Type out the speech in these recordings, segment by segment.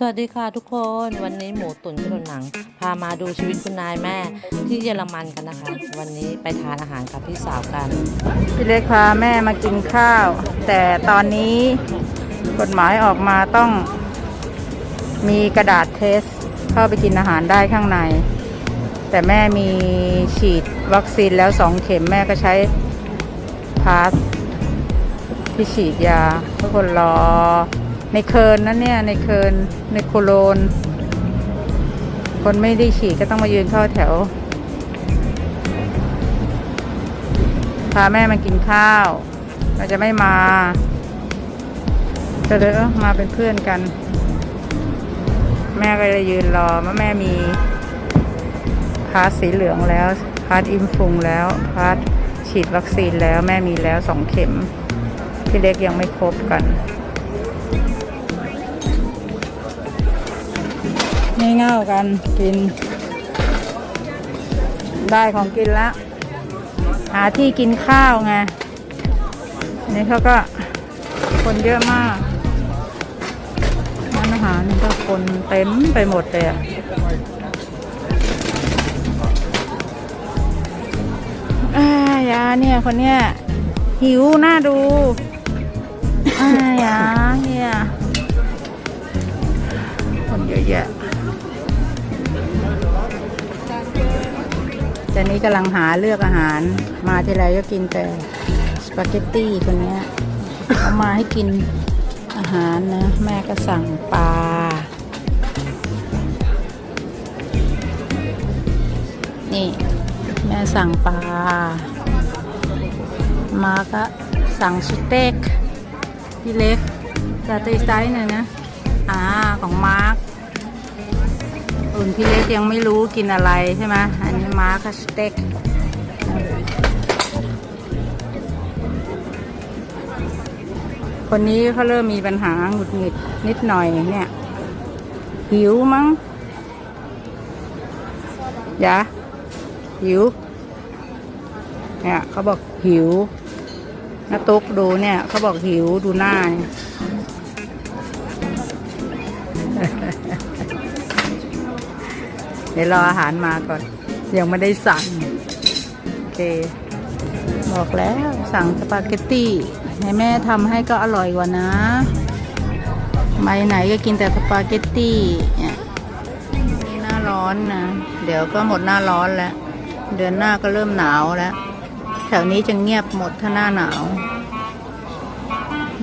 สวัสดีค่ะทุกคนวันนี้หมูตุ๋นกระโดนหนัง พามาดูชีวิตคุณนายแม่ที่เยอรมันกันนะคะ วันนี้ไปทานอาหารกับพี่สาวกัน พี่เล็กพาแม่มากินข้าว แต่ตอนนี้กฎหมายออกมาต้องมีกระดาษเทส เข้าไปกินอาหารได้ข้างใน แต่แม่มีฉีดวัคซีนแล้วสองเข็มแม่ก็ใช้พาสที่ฉีดยาทุกคนรอ ในเคิร์นนั่นเนี่ยในเคิร์นในโคโลน คนไม่ได้ฉีดก็ต้องมายืนเข้าแถว พาแม่มากินข้าว เราจะไม่มาแต่เลยเออมาเป็นเพื่อนกัน แม่ก็เลยยืนรอว่าแม่มีพาสสีเหลืองแล้ว พาสอิมฟุงแล้ว พาสฉีดวัคซีนแล้วแม่มีแล้วสองเข็ม พี่เล็กยังไม่ครบกัน ไม่เง่ากันกิน ได้ของกินแล้ว หาที่กินข้าวไงนี่เขาก็คนเยอะมากร้านอาหารก็คนเต็มไปหมดเลยอะอายาเนี่ยคนเนี้ยหิวหน่าดู แยะแต่นี้กำลังหาเลือกอาหาร มาที่ไรก็กินแต่สปาเกตตี้คนเนี้ยเอามาให้กินอาหารนะ แม่ก็สั่งปลานี่ แม่สั่งปลา มาก็สั่งสเต็กพี่เล็กจะตีไซส์หน่อยนะ อ่า ของมา อุ่นพี่เล็กยังไม่รู้กินอะไรใช่ไหมอันนี้มาร์คสเต็กคนนี้เขาเริ่มมีปัญหาหงุดหงิดนิดหน่อยเนี่ย หิวมั้งยะหิว เนี่ยเขาบอกหิวนาตุกดูเนี่ยเขาบอกหิวดูหน้า เดี๋ยวรออาหารมาก่อน ยังไม่ได้สั่ง โอเค บอกแล้วสั่งสปาเกตตี้ให้แม่ทำให้ก็อร่อยกว่านะไปไหนก็กินแต่สปาเกตตี้เนี่ยนี่หน้าร้อนนะ เดี๋ยวก็หมดหน้าร้อนแล้ว เดือนหน้าก็เริ่มหนาวแล้ว แถวนี้จะเงียบหมดถ้าหน้าหนาว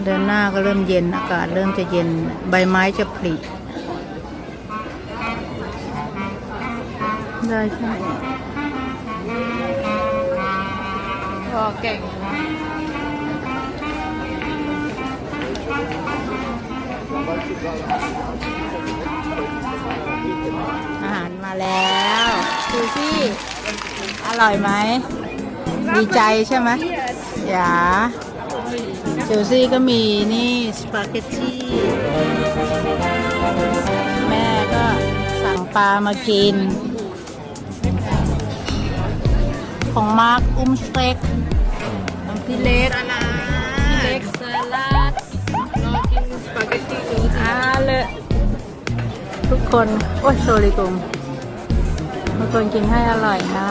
เดือนหน้าก็เริ่มเย็นอากาศเริ่มจะเย็น ใบไม้จะผลิ ได้ใช่พอเก่งอาหารมาแล้วดูสิอร่อยไหม ดีใจใช่ไหมอย่าจูซี่ก็มีนี่ สปาเกตตี้ แม่ก็สั่งปลามากิน ของมาร์คอุ้มสเต็กของพี่เล็กพี่เล็กสลัดรอกินสปาเกตตี้ดูอ่าเลยทุกคน โอ้ยโซลิกุมทุกคนกินให้อร่อยนะ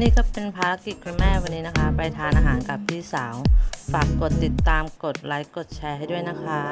นี่ก็เป็นภารกิจคุณแม่วันนี้นะคะ ไปทานอาหารกับพี่สาว ฝากกดติดตามกดไลค์กดแชร์ให้ด้วยนะคะ